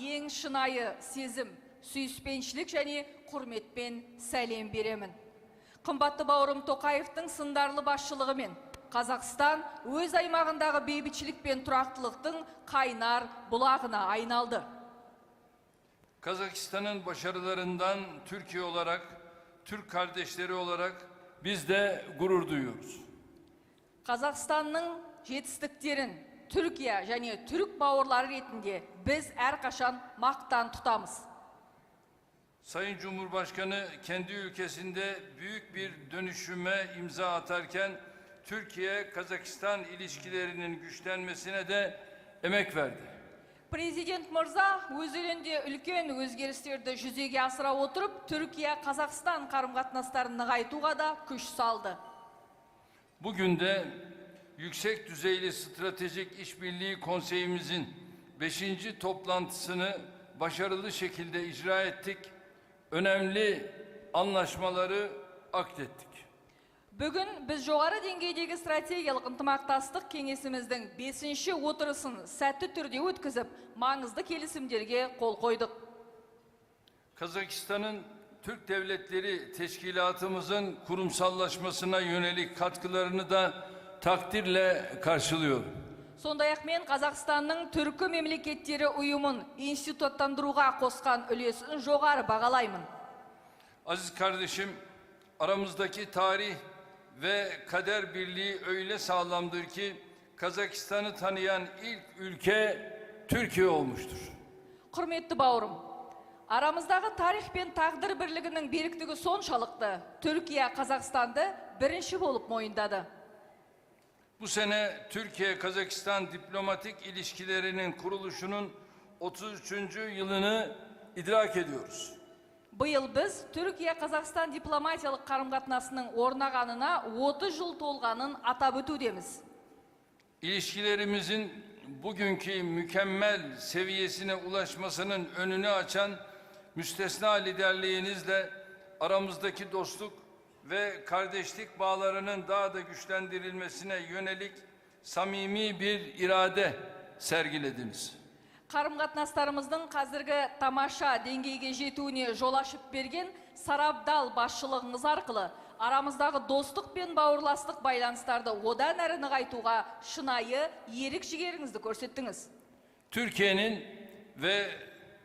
ең шынайы сезім сүйіспеншілік және құрметпен сәлем беремін қымбатты бауырым тоқаевтың сындарлы басшылығымен қазақстан өз аймағындағы бейбітшілік пен тұрақтылықтың қайнар бұлағына айналды Kazakistan'ın başarılarından Türkiye olarak, Türk kardeşleri olarak biz de gurur duyuyoruz. қазақстанның жетістіктерін түркия және түрік бауырлары ретінде біз әрқашан мақтан тұтамыз Sayın Cumhurbaşkanı kendi ülkesinde büyük bir dönüşüme imza atarken Türkiye-Kazakistan ilişkilerinin güçlenmesine de emek verdi. президент мырза өз елінде үлкен өзгерістерді жүзеге асыра отырып түркия қазақстан қарым қатынастарын нығайтуға да күш салды Bugün de Yüksek Düzeyli Stratejik İşbirliği Konseyimizin 5. toplantısını başarılı şekilde icra ettik. Önemli anlaşmaları aktettik. бүгін біз жоғары деңгейдегі стратегиялық ынтымақтастық кеңесіміздің бесінші отырысын сәтті түрде өткізіп маңызды келісімдерге қол қойдық Kazakistan'ın Türk Devletleri Teşkilatımızın kurumsallaşmasına yönelik katkılarını da takdirle karşılıyorum. сондай ақ мен қазақстанның түркі мемлекеттері ұйымын институттандыруға қосқан үлесін жоғары бағалаймын Aziz kardeşim, aramızdaki tarih ve kader birliği öyle sağlamdır ki Kazakistan'ı tanıyan ilk ülke Türkiye olmuştur. құрметті бауырым арамыздағы тарих пен тағдыр бірлігінің беріктігі соншалықты түркия қазақстанды бірінші болып мойындады Bu sene Türkiye-Kazakistan diplomatik ilişkilerinin kuruluşunun 33. yılını idrak ediyoruz. биыл біз түркия қазақстан дипломатиялық қарым қатынасының орнағанына 30 жыл толғанын атап өтудеміз İlişkilerimizin bugünkü mükemmel seviyesine ulaşmasının önünü açan müstesna liderliğinizle aramızdaki dostluk ve kardeşlik bağlarının daha da güçlendirilmesine yönelik samimi bir irade sergilediniz. қарым қатынастарымыздың қазіргі тамаша деңгейге жетуіне жол ашып берген сарабдал басшылығыңыз арқылы арамыздағы достық пен бауырластық байланыстарды одан әрі нығайтуға шынайы ерік жігеріңізді көрсеттіңіз Türkiye'nin ve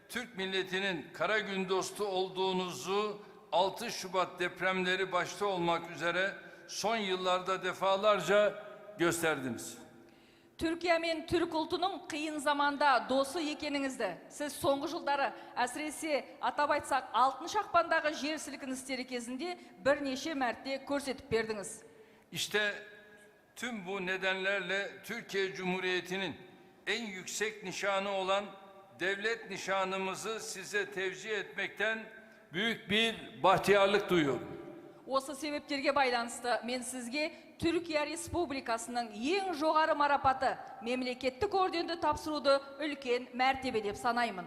Türk milletinin kara gün dostu olduğunuzu 6 Şubat depremleri başta olmak üzere son yıllarda defalarca gösterdiniz. түркия мен түрік ұлтының қиын заманда досы екеніңізді сіз соңғы жылдары әсіресе атап айтсақ алтыншы ақпандағы жер сілкіністері кезінде бірнеше мәрте көрсетіп бердіңіз İşte tüm bu nedenlerle Türkiye Cumhuriyeti'nin en yüksek nişanı olan devlet nişanımızı size tevcih etmekten büyük bir bahtiyarlık duyuyorum. осы себептерге байланысты мен сізге түркия республикасының ең жоғары марапаты мемлекеттік орденді тапсыруды үлкен мәртебе деп санаймын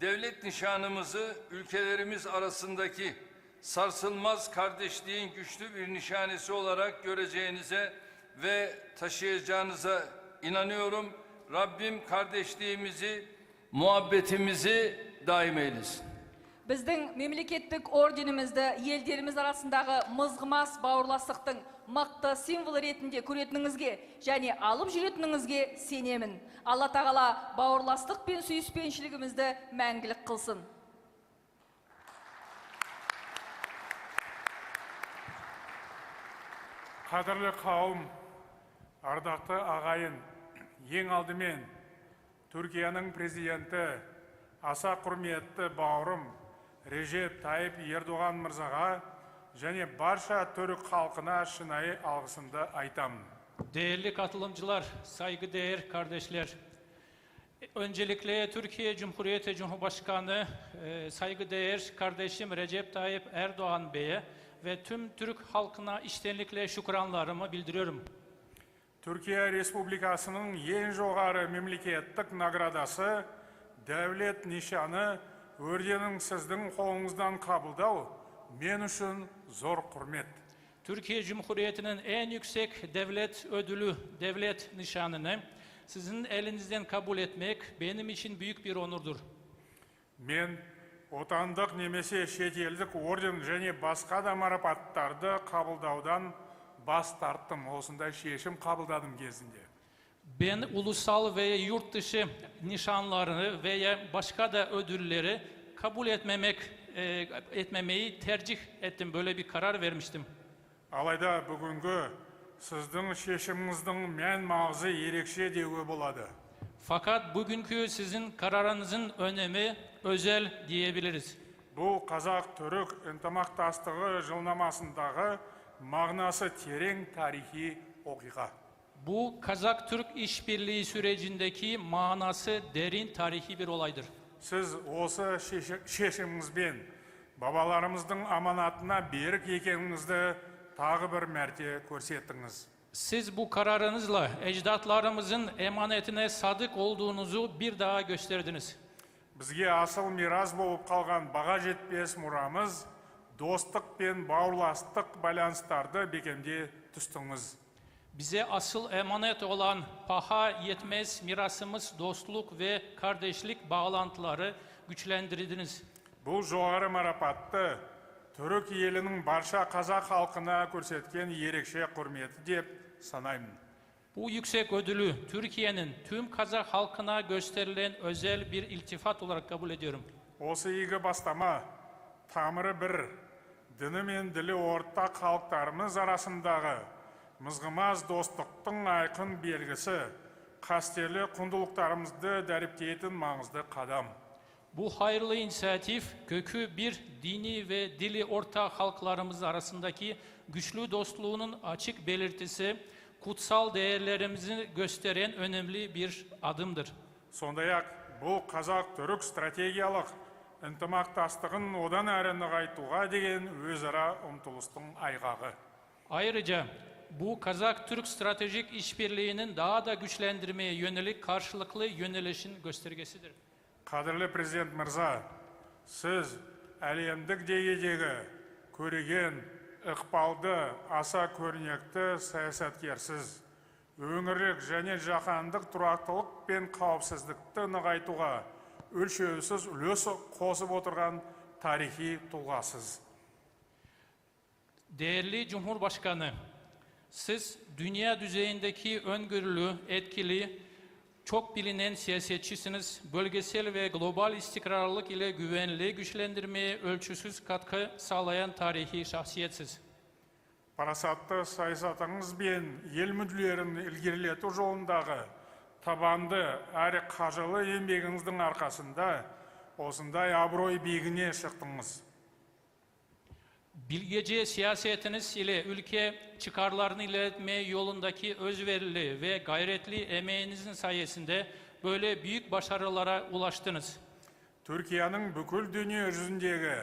Devlet nişanımızı ülkelerimiz arasındaki sarsılmaz kardeşliğin güçlü bir nişanesi olarak göreceğinize ve taşıyacağınıza inanıyorum. Rabbim kardeşliğimizi, muhabbetimizi daim eylesin. Біздің мемлекеттік орденімізді елдеріміз арасындағы мызғымас бауырластықтың мықты символы ретінде көретініңізге және алып жүретініңізге сенемін. Алла тағала бауырластық пен сүйіспеншілігімізді мәңгілік қылсын. Қадірлі қауым ардақты ағайын ең алдымен түркияның президенті аса құрметті бауырым режеп тайып ердоған мырзаға және барша түрік халқына шынайы алғысымды айтамын Değerli katılımcılar, saygıdeğer kardeşler. Öncelikle Türkiye Cumhuriyeti Cumhurbaşkanı, e, saygıdeğer kardeşim Recep Tayyip Erdoğan Bey'e ve tüm Türk halkına içtenlikle şükranlarımı bildiriyorum. түркия республикасының ең жоғары мемлекеттік наградасы дәулет нишаны орденін сіздің қолыңыздан қабылдау мен үшін зор құрмет Türkiye Cumhuriyeti'nin en yüksek devlet ödülü, devlet nişanını sizin elinizden kabul etmek benim için büyük bir onurdur. мен отандық немесе шетелдік орден және басқа да марапаттарды қабылдаудан бас тарттым осындай шешім қабылдадым кезінде Ben ulusal veya yurt dışı nişanlarını veya başka da ödülleri kabul etmemek e, etmemeyi tercih ettim. Böyle bir karar vermiştim. алайда бүгінгі сіздің шешіміңіздің мән маңызы ерекше деуге болады Fakat bugünkü sizin kararınızın önemi özel diyebiliriz. бұл қазақ түрік ынтымақтастығы жылнамасындағы мағынасы терең тарихи оқиға Bu Kazak-Türk işbirliği sürecindeki manası derin tarihi bir olaydır. сіз осы шеше- шешіміңізбен бабаларымыздың аманатына берік екеніңізді тағы бір мәрте көрсеттіңіз Siz bu kararınızla ecdatlarımızın emanetine sadık olduğunuzu bir daha gösterdiniz. бізге асыл мирас болып қалған баға жетпес мұрамыз достық пен бауырластық байланыстарды бекемдей түстіңіз Bize asıl emanet olan paha yetmez mirasımız dostluk ve kardeşlik bağlantıları güçlendirdiniz. бұл жоғары марапатты түрік елінің барша қазақ халқына көрсеткен ерекше құрметі деп санаймын Bu yüksek ödülü Türkiye'nin tüm Kazak halkına gösterilen özel bir iltifat olarak kabul ediyorum. осы игі бастама тамыры бір діні мен ділі ортақ халықтарымыз арасындағы мызғымас достықтың айқын белгісі қастерлі құндылықтарымызды дәріптейтін маңызды қадам Bu hayırlı inisiyatif kökü bir dini ve dili ortak halklarımız arasındaki güçlü dostluğunun açık belirtisi, kutsal değerlerimizi gösteren önemli bir adımdır. сондай ақ бұл қазақ түрік стратегиялық ынтымақтастығын одан әрі нығайтуға деген өзара ұмтылыстың айғағы Ayrıca bu Kazak-Türk stratejik işbirliğinin daha da güçlendirmeye yönelik karşılıklı yönelişin göstergesidir. қадірлі президент мырза сіз әлемдік деңгейдегі көреген ықпалды аса көрнекті саясаткерсіз өңірлік және жаһандық тұрақтылық пен қауіпсіздікті нығайтуға өлшеусіз үлес қосып отырған тарихи тұлғасыз Değerli Cumhurbaşkanı, siz dünya düzeyindeki öngörülü, etkili, çok bilinen siyasetçisiniz. Bölgesel ve global istikrarlılık ile güvenliği güçlendirmeye ölçüsüz katkı sağlayan tarihi şahsiyetsiz. парасатты саясатыңыз бен ел мүдделерін ілгерілету жолындағы табанды әрі қажырлы еңбегіңіздің арқасында осындай абырой биігіне шықтыңыз Bilgece siyasetiniz ile ülke çıkarlarını ilerletmeye yolundaki özverili ve gayretli emeğinizin sayesinde böyle büyük başarılara ulaştınız. түркияның бүкіл дүние жүзіндегі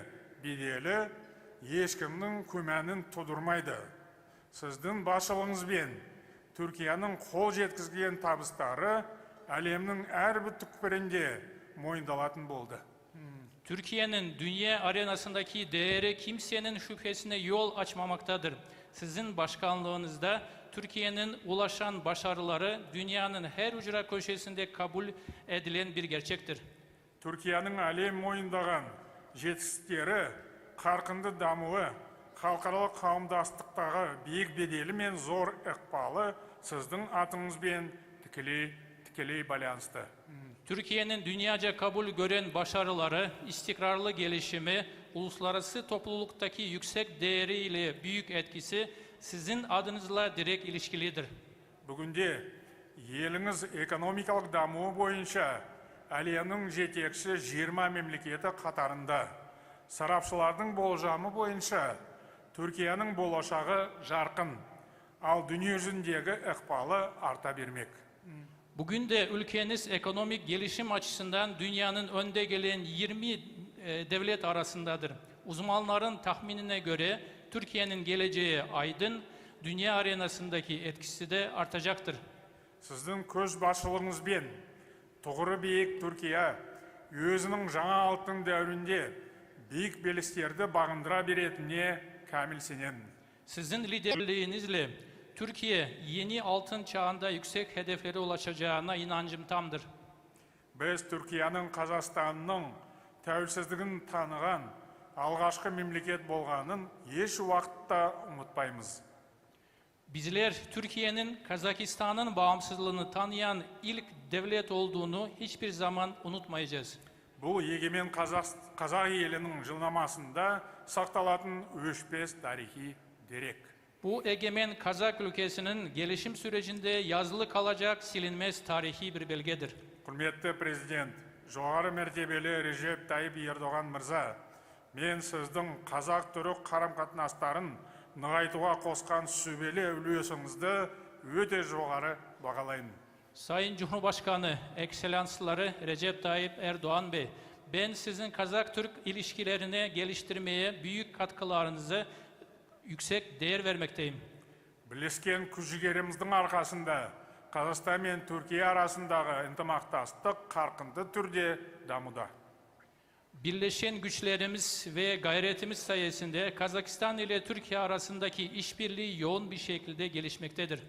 беделі ешкімнің күмәнін тудырмайды сіздің басшылығыңызбен түркияның қол жеткізген табыстары әлемнің әрбір түкпірінде мойындалатын болды Türkiye'nin dünya arenasındaki değeri kimsenin şüphesine yol açmamaktadır. Sizin başkanlığınızda Türkiye'nin ulaşan başarıları dünyanın her ücra köşesinde kabul edilen bir gerçektir. түркияның әлем мойындаған жетістіктері қарқынды дамуы халықаралық қауымдастықтағы биік беделі мен зор ықпалы сіздің атыңызбен тікелей тікелей байланысты Türkiye'nin dünyaca kabul gören başarıları, istikrarlı gelişimi, uluslararası topluluktaki yüksek değeriyle büyük etkisi sizin adınızla direkt ilişkilidir. бүгінде еліңіз экономикалық дамуы бойынша әлемнің жетекші 20 мемлекеті қатарында. Сарапшылардың болжамы бойынша түркияның болашағы жарқын. Ал дүние жүзіндегі ықпалы арта бермек. Bugün de ülkeniz ekonomik gelişim açısından dünyanın önde gelen 20 e, devlet arasındadır. Uzmanların tahminine göre Türkiye'nin geleceği aydın, dünya arenasındaki etkisi de artacaktır. сіздің көшбасшылығыңызбен тұғыры биік түркия өзінің жаңа алтын дәуірінде биік белестерді бағындыра беретініне кәміл сенемін Sizin liderliğinizle Türkiye yeni altın çağında yüksek hedeflere ulaşacağına inancım tamdır. біз түркияның қазақстанның тәуелсіздігін таныған алғашқы мемлекет болғанын еш уақытта ұмытпаймыз Bizler Türkiye'nin Kazakistan'ın bağımsızlığını tanıyan ilk devlet olduğunu hiçbir zaman unutmayacağız. бұл егемен қазақ, қазақ елінің жылнамасында сақталатын өшпес тарихи дерек Bu egemen Kazak ülkesinin gelişim sürecinde yazılı kalacak silinmez tarihi bir belgedir. құрметті президент жоғары мәртебелі режеп тайып ердоған мырза мен сіздің қазақ түрік қарым қатынастарын нығайтуға қосқан сүбелі үлесіңізді өте жоғары бағалаймын Sayın Cumhurbaşkanı, Ekselansları Recep Tayyip Erdoğan Bey, ben sizin Kazak-Türk ilişkilerini geliştirmeye büyük katkılarınızı yüksek değer vermekteyim. бірлескен күш жігеріміздің арқасында қазақстан мен түркия арасындағы ынтымақтастық қарқынды түрде дамуда Birleşen güçlerimiz ve gayretimiz sayesinde Kazakistan ile Türkiye arasındaki işbirliği yoğun bir şekilde gelişmektedir.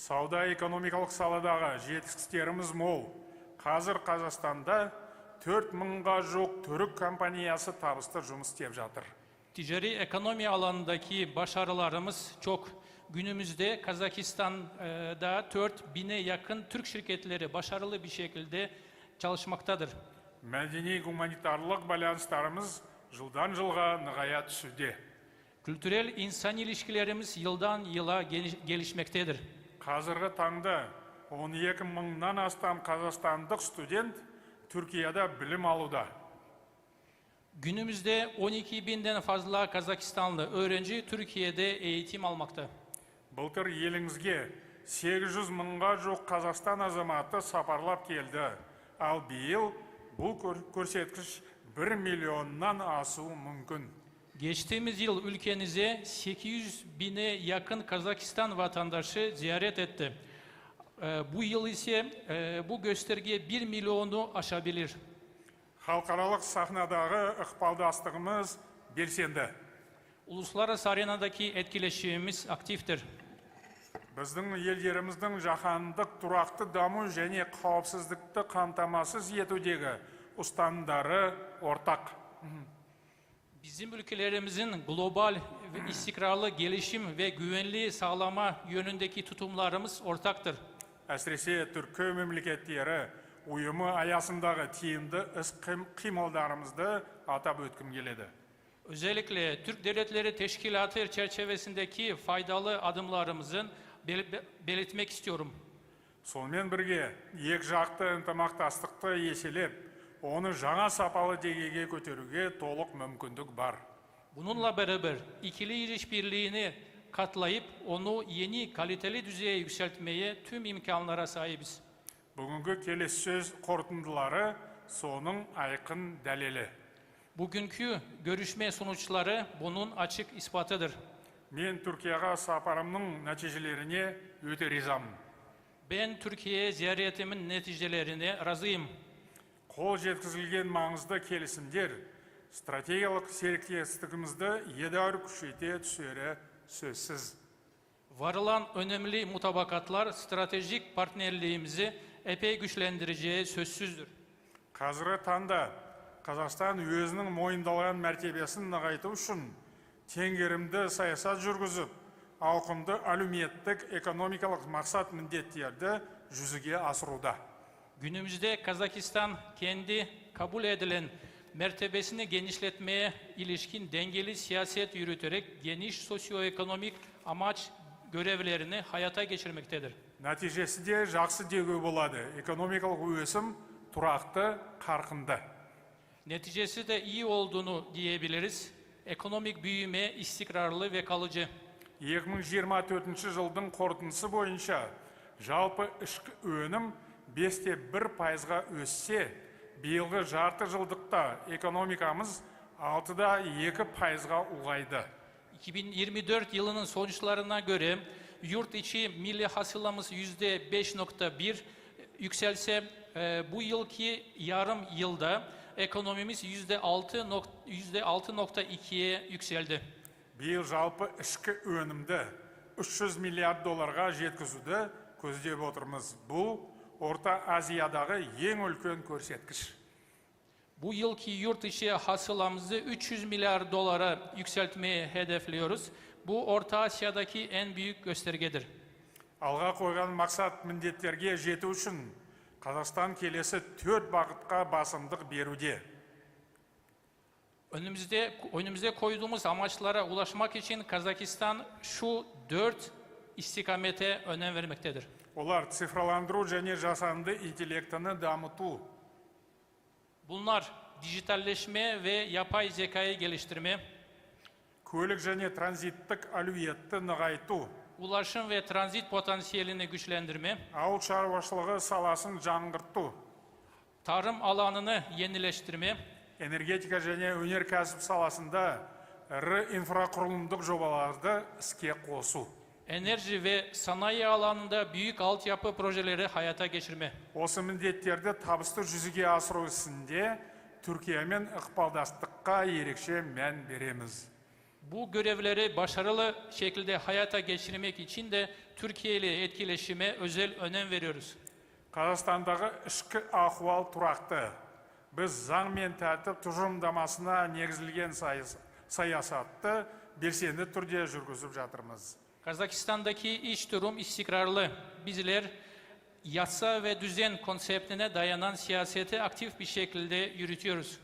сауда экономикалық саладағы жетістіктеріміз мол қазір қазақстанда төрт мыңға жуық түрік компаниясы табысты жұмыс істеп жатыр Ticari ekonomi alanındaki başarılarımız çok. Günümüzde Kazakistan'da 4000'e yakın Türk şirketleri başarılı bir şekilde çalışmaktadır. мәдени гуманитарлық байланыстарымыз жылдан жылға нығая түсуде Kültürel insan ilişkilerimiz yıldan yıla geliş- gelişmektedir. қазіргі таңда 12 мыңнан астам қазақстандық студент түркияда білім алуда Günümüzde 12 binden fazla Kazakistanlı öğrenci Türkiye'de eğitim almakta. былтыр еліңізге 800 мыңға жуық қазақстан азаматы сапарлап келді ал биыл бұл көр- көрсеткіш 1 миллионнан асуы мүмкін Geçtiğimiz yıl ülkenize 800 bine yakın Kazakistan vatandaşı ziyaret etti. Ee, bu yıl ise e, bu gösterge 1 milyonu aşabilir. халықаралық сахнадағы ықпалдастығымыз белсенді Uluslararası arenadaki etkileşimimiz aktiftir. біздің елдеріміздің жаһандық тұрақты даму және қауіпсіздікті қамтамасыз етудегі ұстанымдары ортақ Bizim ülkelerimizin global ve istikrarlı gelişim ve güvenliği sağlama yönündeki tutumlarımız ortaktır. әсіресе түркі мемлекеттері ұйымы аясындағы тиімді іс қим- қимылдарымызды атап өткім келеді Özellikle Türk Devletleri Teşkilatı çerçevesindeki faydalı adımlarımızın bel- be- belirtmek istiyorum. сонымен бірге екі жақты ынтымақтастықты еселеп оны жаңа сапалы деңгейге көтеруге толық мүмкіндік бар Bununla beraber ikili işbirliğini katlayıp onu yeni kaliteli düzeye yükseltmeye tüm imkanlara sahibiz. бүгінгі келіссөз қорытындылары соның айқын дәлелі Bugünkü görüşme sonuçları bunun açık ispatıdır. мен түркияға сапарымның нәтижелеріне өте ризамын Ben Türkiye'ye ziyaretimin neticelerine razıyım. қол жеткізілген маңызды келісімдер стратегиялық серіктестігімізді едәуір күшейте түсері сөзсіз Varılan önemli mutabakatlar stratejik partnerliğimizi epey güçlendireceği sözsüzdür. қазіргі таңда қазақстан өзінің мойындалған мәртебесін нығайту үшін теңгерімді саясат жүргізіп ауқымды әлеуметтік экономикалық мақсат міндеттерді жүзеге асыруда Günümüzde Kazakistan kendi kabul edilen mertebesini genişletmeye ilişkin dengeli siyaset yürüterek geniş sosyoekonomik amaç görevlerini hayata geçirmektedir. нәтижесі де жақсы деуге болады экономикалық өсім тұрақты қарқынды Neticesi de iyi olduğunu diyebiliriz. Ekonomik büyüme istikrarlı ve kalıcı. 2024 жылдың қорытындысы бойынша жалпы ішкі өнім 5-те 1 пайызға өссе биылғы жарты жылдықта экономикамыз 6-да 2 пайызға ұлғайды 2024 yılının sonuçlarına göre yurt içi milli hasılamız yüzde 5.1 yükselse e, bu yılki yarım yılda ekonomimiz yüzde 6 nok- yüzde 6.2'ye yükseldi. биыл жалпы ішкі өнімді 300 миллиард долларға жеткізуді көздеп отырмыз бұл орта азиядағы ең үлкен көрсеткіш Bu yılki yurt içi hasılamızı 300 milyar dolara yükseltmeyi hedefliyoruz. Bu Orta Asya'daki en büyük göstergedir. алға қойған мақсат міндеттерге жету үшін қазақстан келесі төрт бағытқа басымдық беруде Önümüzde önümüze koyduğumuz amaçlara ulaşmak için Kazakistan şu dört istikamete önem vermektedir. олар цифрландыру және жасанды интеллектіні дамыту Bunlar dijitalleşme ve yapay zekayı geliştirme, көлік және транзиттік әлеуетті нығайту. Ulaşım ve transit potansiyelini güçlendirme, ауыл шаруашылығы саласын жаңғырту. tarım alanını yenileştirme, энергетика және өнеркәсіп саласында ірі инфрақұрылымдық жобаларды іске қосу. Enerji ve sanayi alanında büyük altyapı projeleri hayata geçirme. осы міндеттерді табысты жүзеге асыру ісінде түркиямен ықпалдастыққа ерекше мән береміз. Bu görevleri başarılı şekilde hayata geçirmek için de Türkiye ile etkileşime özel önem veriyoruz. қазақстандағы ішкі ахуал тұрақты біз заң мен тәртіп тұжырымдамасына негізілген сайыс- саясатты белсенді түрде жүргізіп жатырмыз Kazakistan'daki iç durum istikrarlı. Bizler yasa ve düzen konseptine dayanan siyaseti aktif bir şekilde yürütüyoruz.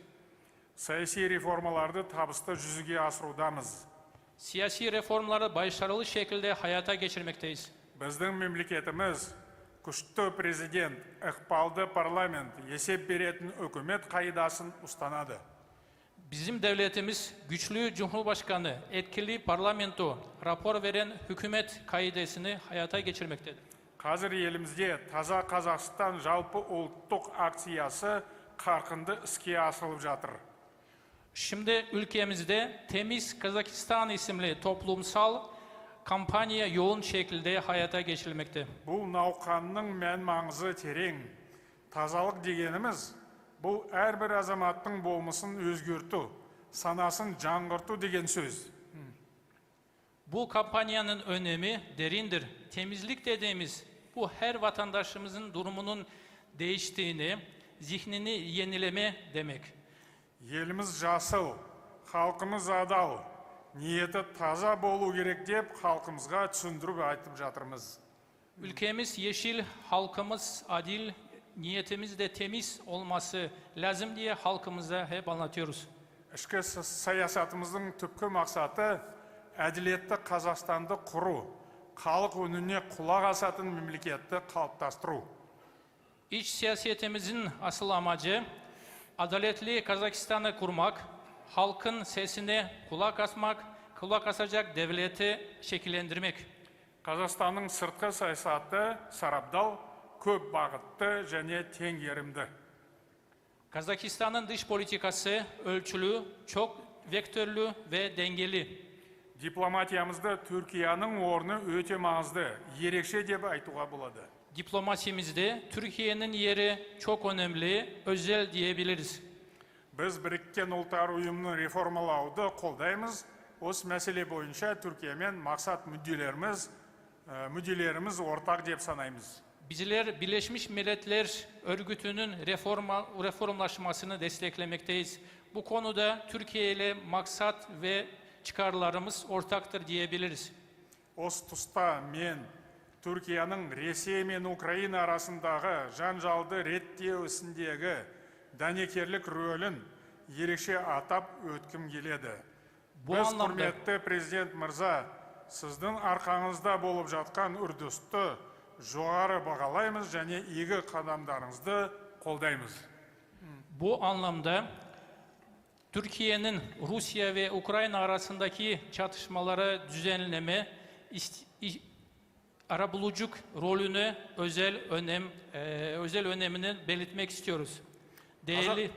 саяси реформаларды табысты жүзеге асырудамыз Siyasi reformları başarılı şekilde hayata geçirmekteyiz. біздің мемлекетіміз күшті президент ықпалды парламент есеп беретін үкімет қағидасын ұстанады Bizim devletimiz güçlü cumhurbaşkanı, etkili parlamento, rapor veren hükümet kaidesini hayata geçirmektedir. қазір елімізде таза қазақстан жалпы ұлттық акциясы қарқынды іске асырылып жатыр Şimdi ülkemizde Temiz Kazakistan isimli toplumsal kampanya yoğun şekilde hayata geçirilmekte. бұл науқанның мән маңызы терең тазалық дегеніміз бұл әрбір азаматтың болмысын өзгерту санасын жаңғырту деген сөз Bu kampanyanın önemi derindir. Temizlik dediğimiz bu her vatandaşımızın durumunun değiştiğini, zihnini yenileme demek. еліміз жасыл халқымыз адал ниеті таза болу керек деп халқымызға түсіндіріп айтып жатырмыз Ülkemiz yeşil, halkımız adil, niyetimiz de temiz olması lazım diye halkımıza hep anlatıyoruz. ішкі с- саясатымыздың түпкі мақсаты әділетті қазақстанды құру халық үніне құлақ асатын мемлекетті қалыптастыру İç siyasetimizin asıl amacı adaletli Kazakistan'ı kurmak, halkın sesine kulak asmak, kulak asacak devleti şekillendirmek. қазақстанның сыртқы саясаты сарабдал көп бағытты және теңгерімді Kazakistan'ın dış politikası ölçülü, çok vektörlü ve dengeli. дипломатиямызда түркияның орны өте маңызды ерекше деп айтуға болады Diplomasimizde Türkiye'nin yeri çok önemli, özel diyebiliriz. біз біріккен ұлттар ұйымын реформалауды қолдаймыз осы мәселе бойынша түркиямен мақсат мүдделеріміз ә, мүдделеріміз ортақ деп санаймыз Bizler Birleşmiş Milletler Örgütü'nün reforma, reformlaşmasını desteklemekteyiz. Bu konuda Türkiye ile maksat ve çıkarlarımız ortaktır diyebiliriz. осы тұста мен түркияның ресей мен украина арасындағы жанжалды реттеу ісіндегі дәнекерлік рөлін ерекше атап өткім келеді. Біз құрметті президент мырза сіздің арқаңызда болып жатқан үрдісті жоғары бағалаймыз және игі қадамдарыңызды қолдаймыз. Bu anlamda Türkiye'nin Rusya ve Ukrayna arasındaki çatışmaları düzenleme, arabuluculuk rolünü özel önem e, özel önemini belirtmek istiyoruz. Değerli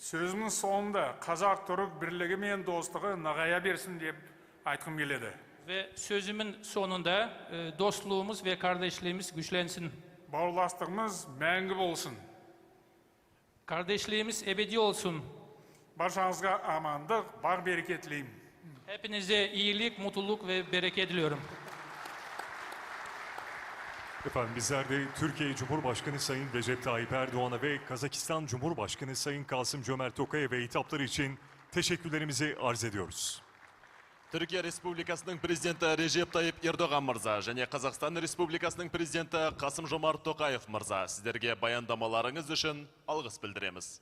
сөзімнің соңында қазақ түрік бірлігі мен достығы нығая берсін деп айтқым келеді ve sözümün sonunda e, dostluğumuz ve kardeşliğimiz güçlensin. бауырластығымыз мәңгі болсын Kardeşliğimiz ebedi olsun. баршаңызға амандық бар береке тілеймін Hepinize iyilik, mutluluk ve bereket diliyorum. Efendim bizler de Türkiye Cumhurbaşkanı Sayın Recep Tayyip Erdoğan'a ve Kazakistan Cumhurbaşkanı Sayın Kasım Cömert Tokayev'e hitapları için teşekkürlerimizi arz ediyoruz. Түркия Республикасының президенті Режеп Тайып Ердоған мырза және Қазақстан Республикасының президенті Қасым Жомарт Тоқаев мырза сіздерге баяндамаларыңыз үшін алғыс білдіреміз.